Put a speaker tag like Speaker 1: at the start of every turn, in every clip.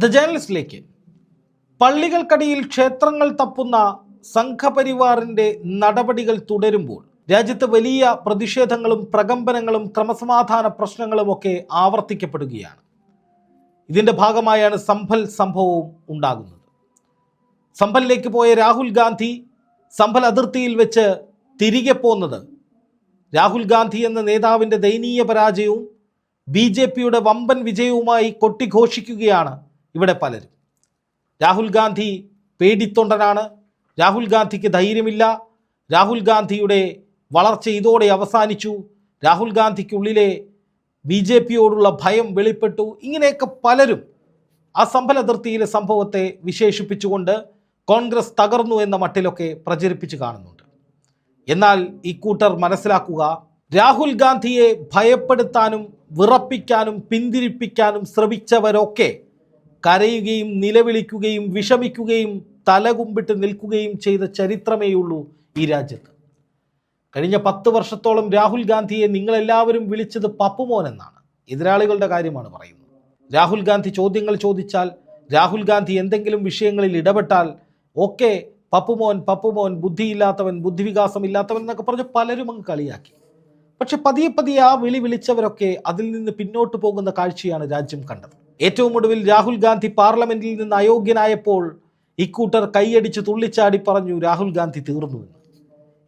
Speaker 1: The ജേണലിസ്റ്റിലേക്ക് പള്ളികൾക്കടിയിൽ ക്ഷേത്രങ്ങൾ തപ്പുന്ന സംഘപരിവാറിന്റെ നടപടികൾ തുടരുമ്പോൾ രാജ്യത്ത് വലിയ പ്രതിഷേധങ്ങളും പ്രകമ്പനങ്ങളും ക്രമസമാധാന പ്രശ്നങ്ങളുമൊക്കെ ആവർത്തിക്കപ്പെടുകയാണ്. ഇതിന്റെ ഭാഗമായാണ് സംഭൽ സംഭവവും ഉണ്ടാകുന്നത്. സംഭലിലേക്ക് പോയ രാഹുൽ ഗാന്ധി സംഭൽ അതിർത്തിയിൽ വെച്ച് തിരികെ പോന്നത് രാഹുൽ ഗാന്ധി എന്ന നേതാവിന്റെ ദയനീയ പരാജയവും ബി ജെ പിയുടെ വമ്പൻ വിജയവുമായി കൊട്ടിഘോഷിക്കുകയാണ് ഇവിടെ പലരും. രാഹുൽ ഗാന്ധി പേടിത്തൊണ്ടനാണ്. രാഹുൽ ഗാന്ധിക്ക് ധൈര്യമില്ല. രാഹുൽ ഗാന്ധിയുടെ വളർച്ച ഇതോടെ അവസാനിച്ചു. രാഹുൽ ഗാന്ധിക്കുള്ളിലെ ബി ജെ പിയോടുള്ള ഭയം വെളിപ്പെട്ടു. ഇങ്ങനെയൊക്കെ പലരും ആ സംഭല സംഭവത്തെ വിശേഷിപ്പിച്ചുകൊണ്ട് കോൺഗ്രസ് തകർന്നു എന്ന മട്ടിലൊക്കെ പ്രചരിപ്പിച്ച് കാണുന്നുണ്ട്. എന്നാൽ ഈ കൂട്ടർ മനസ്സിലാക്കുക രാഹുൽ ഗാന്ധിയെ ഭയപ്പെടുത്താനും വിറപ്പിക്കാനും പിന്തിരിപ്പിക്കാനും ശ്രമിച്ചവരൊക്കെ കരയുകയും നിലവിളിക്കുകയും വിഷമിക്കുകയും തലകുമ്പിട്ട് നിൽക്കുകയും ചെയ്ത ചരിത്രമേയുള്ളൂ ഈ രാജ്യത്ത്. കഴിഞ്ഞ പത്ത് വർഷത്തോളം രാഹുൽ ഗാന്ധിയെ നിങ്ങളെല്ലാവരും വിളിച്ചത് പപ്പുമോൻ എന്നാണ്. എതിരാളികളുടെ കാര്യമാണ് പറയുന്നത്. രാഹുൽ ഗാന്ധി ചോദ്യങ്ങൾ ചോദിച്ചാൽ രാഹുൽ ഗാന്ധി എന്തെങ്കിലും വിഷയങ്ങളിൽ ഇടപെട്ടാൽ ഓക്കെ പപ്പുമോൻ പപ്പുമോൻ ബുദ്ധിയില്ലാത്തവൻ ബുദ്ധിവികാസമില്ലാത്തവൻ എന്നൊക്കെ പറഞ്ഞ് പലരും അങ്ങ് കളിയാക്കി. പക്ഷെ പതിയെ പതിയെ ആ വിളി വിളിച്ചവരൊക്കെ അതിൽ നിന്ന് പിന്നോട്ട് പോകുന്ന കാഴ്ചയാണ് രാജ്യം കണ്ടത്. ഏറ്റവും ഒടുവിൽ രാഹുൽ ഗാന്ധി പാർലമെന്റിൽ നിന്ന് അയോഗ്യനായപ്പോൾ ഇക്കൂട്ടർ കൈയടിച്ച് തുള്ളിച്ചാടി പറഞ്ഞു രാഹുൽ ഗാന്ധി തീർന്നു എന്ന്.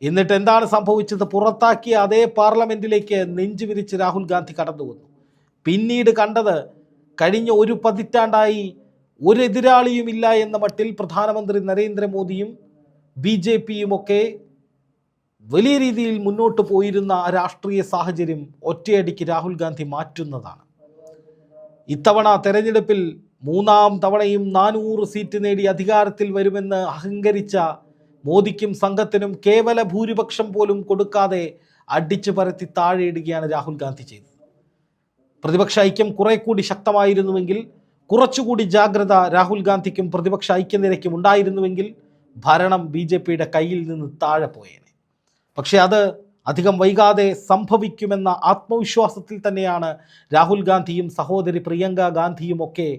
Speaker 1: എന്നിട്ട് എന്താണ് സംഭവിച്ചത്? പുറത്താക്കിയ അതേ പാർലമെന്റിലേക്ക് നെഞ്ചു വിരിച്ച് രാഹുൽ ഗാന്ധി കടന്നു വന്നു. പിന്നീട് കണ്ടത് കഴിഞ്ഞ ഒരു പതിറ്റാണ്ടായി ഒരു എതിരാളിയുമില്ല എന്ന മട്ടിൽ പ്രധാനമന്ത്രി നരേന്ദ്രമോദിയും ബി ജെ പിയും ഒക്കെ വലിയ രീതിയിൽ മുന്നോട്ട് പോയിരുന്ന രാഷ്ട്രീയ സാഹചര്യം ഒറ്റയടിക്ക് രാഹുൽ ഗാന്ധി മാറ്റുന്നതാണ്. ഇത്തവണ തെരഞ്ഞെടുപ്പിൽ മൂന്നാം തവണയും നാനൂറ് സീറ്റ് നേടി അധികാരത്തിൽ വരുമെന്ന് അഹങ്കരിച്ച മോദിക്കും സംഘത്തിനും കേവല ഭൂരിപക്ഷം പോലും കൊടുക്കാതെ അടിച്ചു പരത്തി താഴെയിടുകയാണ് രാഹുൽ ഗാന്ധി ചെയ്തത്. പ്രതിപക്ഷ ഐക്യം കുറെ കൂടി ശക്തമായിരുന്നുവെങ്കിൽ കുറച്ചുകൂടി ജാഗ്രത രാഹുൽ ഗാന്ധിക്കും പ്രതിപക്ഷ ഐക്യനിരയ്ക്കും ഉണ്ടായിരുന്നുവെങ്കിൽ ഭരണം ബി കയ്യിൽ നിന്ന് താഴെ പോയേനെ. പക്ഷേ അത് അധികം വൈകാതെ സംഭവിക്കുമെന്ന ആത്മവിശ്വാസത്തിൽ തന്നെയാണ് രാഹുൽ ഗാന്ധിയും സഹോദരി പ്രിയങ്ക ഗാന്ധിയും ഒക്കെ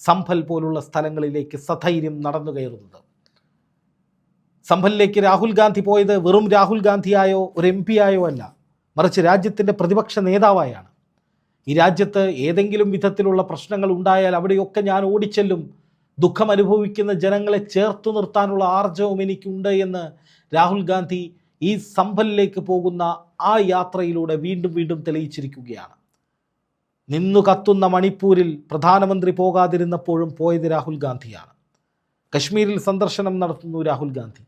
Speaker 1: സംഭൽ പോലുള്ള സ്ഥലങ്ങളിലേക്ക് സധൈര്യം നടന്നു കയറുന്നത്. സംഭലിലേക്ക് രാഹുൽ ഗാന്ധി പോയത് വെറും രാഹുൽ ഗാന്ധിയായോ ഒരു എം ആയോ അല്ല. മറിച്ച് രാജ്യത്തിന്റെ പ്രതിപക്ഷ നേതാവായാണ്. ഈ രാജ്യത്ത് ഏതെങ്കിലും വിധത്തിലുള്ള പ്രശ്നങ്ങൾ ഉണ്ടായാൽ അവിടെയൊക്കെ ഞാൻ ഓടിച്ചെല്ലും. ദുഃഖം അനുഭവിക്കുന്ന ജനങ്ങളെ ചേർത്തു നിർത്താനുള്ള ആർജവം എനിക്കുണ്ട് എന്ന് രാഹുൽ ഗാന്ധി ഈ സംഭലിലേക്ക് പോകുന്ന ആ യാത്രയിലൂടെ വീണ്ടും വീണ്ടും തെളിയിച്ചിരിക്കുകയാണ്. നിന്നു കത്തുന്ന മണിപ്പൂരിൽ പ്രധാനമന്ത്രി പോകാതിരുന്നപ്പോഴും പോയത് രാഹുൽ ഗാന്ധിയാണ്. കശ്മീരിൽ സന്ദർശനം നടത്തുന്നു രാഹുൽ ഗാന്ധി.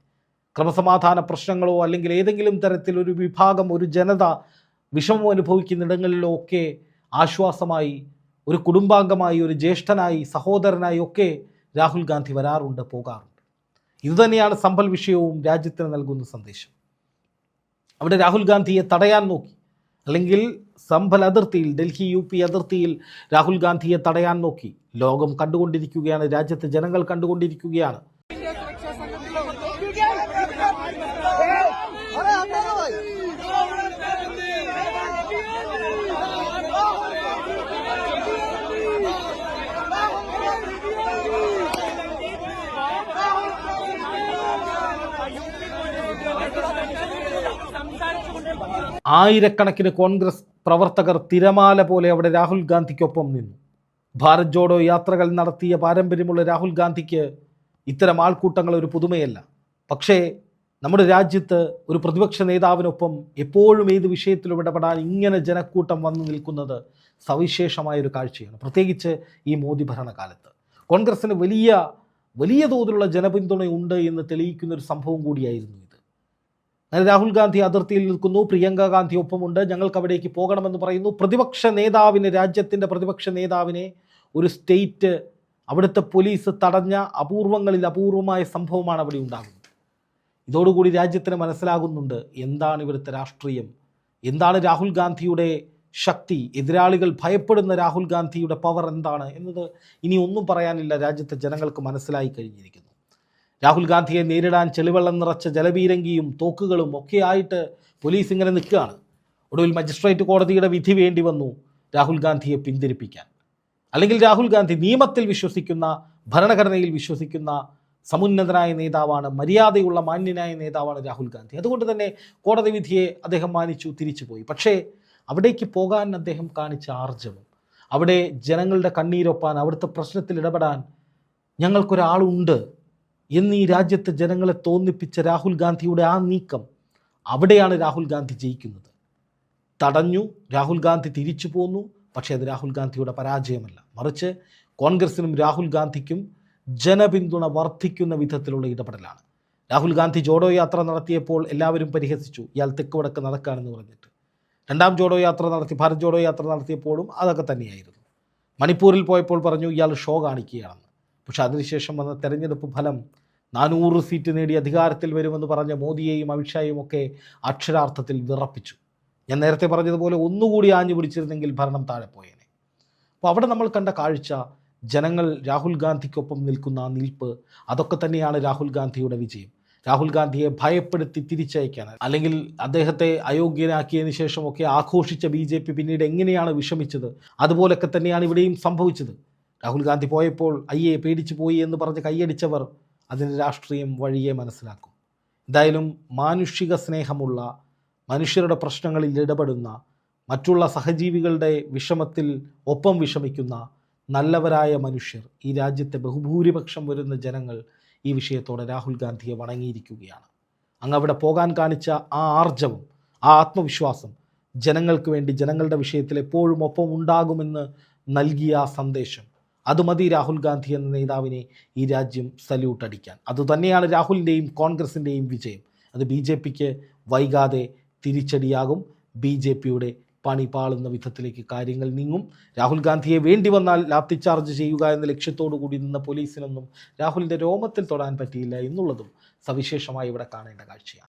Speaker 1: ക്രമസമാധാന പ്രശ്നങ്ങളോ അല്ലെങ്കിൽ ഏതെങ്കിലും തരത്തിൽ ഒരു വിഭാഗം ഒരു ജനത വിഷമം അനുഭവിക്കുന്നിടങ്ങളിലോ ഒക്കെ ആശ്വാസമായി ഒരു കുടുംബാംഗമായി ഒരു ജ്യേഷ്ഠനായി സഹോദരനായി ഒക്കെ രാഹുൽ ഗാന്ധി വരാറുണ്ട് പോകാറുണ്ട്. ഇതുതന്നെയാണ് സമ്പൽ വിഷയവും രാജ്യത്തിന് നൽകുന്ന സന്ദേശം. അവിടെ രാഹുൽ ഗാന്ധിയെ തടയാൻ നോക്കി. അല്ലെങ്കിൽ സംഭൽ അതിർത്തിയിൽ ഡൽഹി യു പി അതിർത്തിയിൽ രാഹുൽ ഗാന്ധിയെ തടയാൻ നോക്കി. ലോകം കണ്ടുകൊണ്ടിരിക്കുകയാണ് രാജ്യത്തെ ജനങ്ങൾ കണ്ടുകൊണ്ടിരിക്കുകയാണ്. ആയിരക്കണക്കിന് കോൺഗ്രസ് പ്രവർത്തകർ തിരമാല പോലെ അവിടെ രാഹുൽ ഗാന്ധിക്കൊപ്പം നിന്നു. ഭാരത് ജോഡോ യാത്രകൾ നടത്തിയ പാരമ്പര്യമുള്ള രാഹുൽ ഗാന്ധിക്ക് ഇത്തരം ആൾക്കൂട്ടങ്ങൾ ഒരു പുതുമയല്ല. പക്ഷേ നമ്മുടെ രാജ്യത്ത് ഒരു പ്രതിപക്ഷ നേതാവിനൊപ്പം എപ്പോഴും ഏത് വിഷയത്തിലും ഇടപെടാൻ ഇങ്ങനെ ജനക്കൂട്ടം വന്നു നിൽക്കുന്നത് സവിശേഷമായ ഒരു കാഴ്ചയാണ്. പ്രത്യേകിച്ച് ഈ മോദി ഭരണകാലത്ത്. കോൺഗ്രസ്സിന് വലിയ വലിയ തോതിലുള്ള ജനപിന്തുണയുണ്ട് എന്ന് തെളിയിക്കുന്ന ഒരു സംഭവം കൂടിയായിരുന്നു രാഹുൽ ഗാന്ധി അതിർത്തിയിൽ നിൽക്കുന്നു പ്രിയങ്ക ഗാന്ധി ഒപ്പമുണ്ട്. ഞങ്ങൾക്ക് അവിടേക്ക് പോകണമെന്ന് പറയുന്നു. പ്രതിപക്ഷ നേതാവിനെ രാജ്യത്തിന്റെ പ്രതിപക്ഷ നേതാവിനെ ഒരു സ്റ്റേറ്റ് അവിടുത്തെ പോലീസ് തടഞ്ഞ അപൂർവങ്ങളിൽ അപൂർവമായ സംഭവമാണ് അവിടെ ഉണ്ടാകുന്നത്. ഇതോടുകൂടി രാജ്യത്തിന് മനസ്സിലാകുന്നുണ്ട് എന്താണ് ഇവിടുത്തെ രാഷ്ട്രീയം. എന്താണ് രാഹുൽ ഗാന്ധിയുടെ ശക്തി. എതിരാളികൾ ഭയപ്പെടുന്ന രാഹുൽ ഗാന്ധിയുടെ പവർ എന്താണ് എന്നത് ഇനി ഒന്നും പറയാനില്ല. രാജ്യത്തെ ജനങ്ങൾക്ക് മനസ്സിലായി കഴിഞ്ഞിരിക്കുന്നു. രാഹുൽ ഗാന്ധിയെ നേരിടാൻ ചെളിവെള്ളം നിറച്ച ജലപീരങ്കിയും തോക്കുകളും ഒക്കെയായിട്ട് പോലീസ് ഇങ്ങനെ നിൽക്കുകയാണ്. ഒടുവിൽ മജിസ്ട്രേറ്റ് കോടതിയുടെ വിധി വേണ്ടി വന്നു രാഹുൽ ഗാന്ധിയെ പിന്തിരിപ്പിക്കാൻ. അല്ലെങ്കിൽ രാഹുൽ ഗാന്ധി നിയമത്തിൽ വിശ്വസിക്കുന്ന ഭരണഘടനയിൽ വിശ്വസിക്കുന്ന സമുന്നതനായ നേതാവാണ് മര്യാദയുള്ള മാന്യനായ നേതാവാണ് രാഹുൽ ഗാന്ധി. അതുകൊണ്ട് തന്നെ കോടതി വിധിയെ അദ്ദേഹം മാനിച്ചു തിരിച്ചുപോയി. പക്ഷേ അവിടേക്ക് പോകാൻ അദ്ദേഹം കാണിച്ച ആർജവം അവിടെ ജനങ്ങളുടെ കണ്ണീരൊപ്പാൻ അവിടുത്തെ പ്രശ്നത്തിൽ ഇടപെടാൻ ഞങ്ങൾക്കൊരാളുണ്ട്. എന്ന് രാജ്യത്തെ ജനങ്ങളെ തോന്നിപ്പിച്ച രാഹുൽ ഗാന്ധിയുടെ ആ നീക്കം അവിടെയാണ് രാഹുൽ ഗാന്ധി ജയിക്കുന്നത്. തടഞ്ഞു രാഹുൽ ഗാന്ധി തിരിച്ചു പോന്നു പക്ഷേ അത് രാഹുൽ ഗാന്ധിയുടെ പരാജയമല്ല. മറിച്ച് കോൺഗ്രസിനും രാഹുൽ ഗാന്ധിക്കും ജനപിന്തുണ വർദ്ധിക്കുന്ന വിധത്തിലുള്ള ഇടപെടലാണ്. രാഹുൽ ഗാന്ധി ജോഡോ യാത്ര നടത്തിയപ്പോൾ എല്ലാവരും പരിഹസിച്ചു. ഇയാൾ തെക്ക് വടക്ക് നടക്കുകയാണെന്ന് പറഞ്ഞിട്ട്. രണ്ടാം ജോഡോ യാത്ര നടത്തി ഭാരത് ജോഡോ യാത്ര നടത്തിയപ്പോഴും അതൊക്കെ തന്നെയായിരുന്നു. മണിപ്പൂരിൽ പോയപ്പോൾ പറഞ്ഞു ഇയാൾ ഷോ കാണിക്കുകയാണെന്ന്. പക്ഷെ അതിനുശേഷം വന്ന തെരഞ്ഞെടുപ്പ് ഫലം നാനൂറ് സീറ്റ് നേടി അധികാരത്തിൽ വരുമെന്ന് പറഞ്ഞ മോദിയെയും അമിത്ഷായും ഒക്കെ അക്ഷരാർത്ഥത്തിൽ വിറപ്പിച്ചു. ഞാൻ നേരത്തെ പറഞ്ഞതുപോലെ ഒന്നുകൂടി ആഞ്ഞു പിടിച്ചിരുന്നെങ്കിൽ ഭരണം താഴെ പോയേനെ. അപ്പോൾ അവിടെ നമ്മൾ കണ്ട കാഴ്ച ജനങ്ങൾ രാഹുൽ ഗാന്ധിക്കൊപ്പം നിൽക്കുന്ന നിൽപ്പ് അതൊക്കെ തന്നെയാണ് രാഹുൽ ഗാന്ധിയുടെ വിജയം. രാഹുൽ ഗാന്ധിയെ ഭയപ്പെടുത്തി തിരിച്ചയക്കാൻ അല്ലെങ്കിൽ അദ്ദേഹത്തെ അയോഗ്യനാക്കിയതിനു ശേഷമൊക്കെ ആഘോഷിച്ച ബി പിന്നീട് എങ്ങനെയാണ് വിഷമിച്ചത്? അതുപോലൊക്കെ തന്നെയാണ് ഇവിടെയും സംഭവിച്ചത്. രാഹുൽ ഗാന്ധി പോയപ്പോൾ അയ്യെ പേടിച്ചു പോയി എന്ന് പറഞ്ഞ് കൈയടിച്ചവർ അതിന്റെ രാഷ്ട്രീയം വഴിയെ മനസ്സിലാക്കും. എന്തായാലും മാനുഷിക സ്നേഹമുള്ള മനുഷ്യരുടെ പ്രശ്നങ്ങളിൽ ഇടപെടുന്ന മറ്റുള്ള സഹജീവികളുടെ വിഷമത്തിൽ ഒപ്പം വിഷമിക്കുന്ന നല്ലവരായ മനുഷ്യർ ഈ രാജ്യത്തെ ബഹുഭൂരിപക്ഷം വരുന്ന ജനങ്ങൾ ഈ വിഷയത്തോടെ രാഹുൽ ഗാന്ധിയെ വണങ്ങിയിരിക്കുകയാണ്. അങ്ങ് അവിടെ പോകാൻ കാണിച്ച ആ ആർജവം ആ ആത്മവിശ്വാസം ജനങ്ങൾക്ക് വേണ്ടി ജനങ്ങളുടെ വിഷയത്തിൽ എപ്പോഴും ഒപ്പം ഉണ്ടാകുമെന്ന് നൽകിയ സന്ദേശം അത് മതി രാഹുൽ ഗാന്ധി എന്ന നേതാവിനെ ഈ രാജ്യം സല്യൂട്ട് അടിക്കാൻ. അതുതന്നെയാണ് രാഹുലിന്റെയും കോൺഗ്രസിന്റെയും വിജയം. അത് ബി ജെ പിക്ക് വൈകാതെ തിരിച്ചടിയാകും. ബി ജെ പിയുടെ പണി പാളുന്ന വിധത്തിലേക്ക് കാര്യങ്ങൾ നീങ്ങും. രാഹുൽ ഗാന്ധിയെ വേണ്ടി വന്നാൽ ലാത്തി ചാർജ് ചെയ്യുക എന്ന ലക്ഷ്യത്തോടു കൂടി നിന്ന പോലീസിനൊന്നും രാഹുലിന്റെ രോമത്തിൽ തൊടാൻ പറ്റിയില്ല എന്നുള്ളതും സവിശേഷമായി ഇവിടെ കാണേണ്ട കാഴ്ചയാണ്.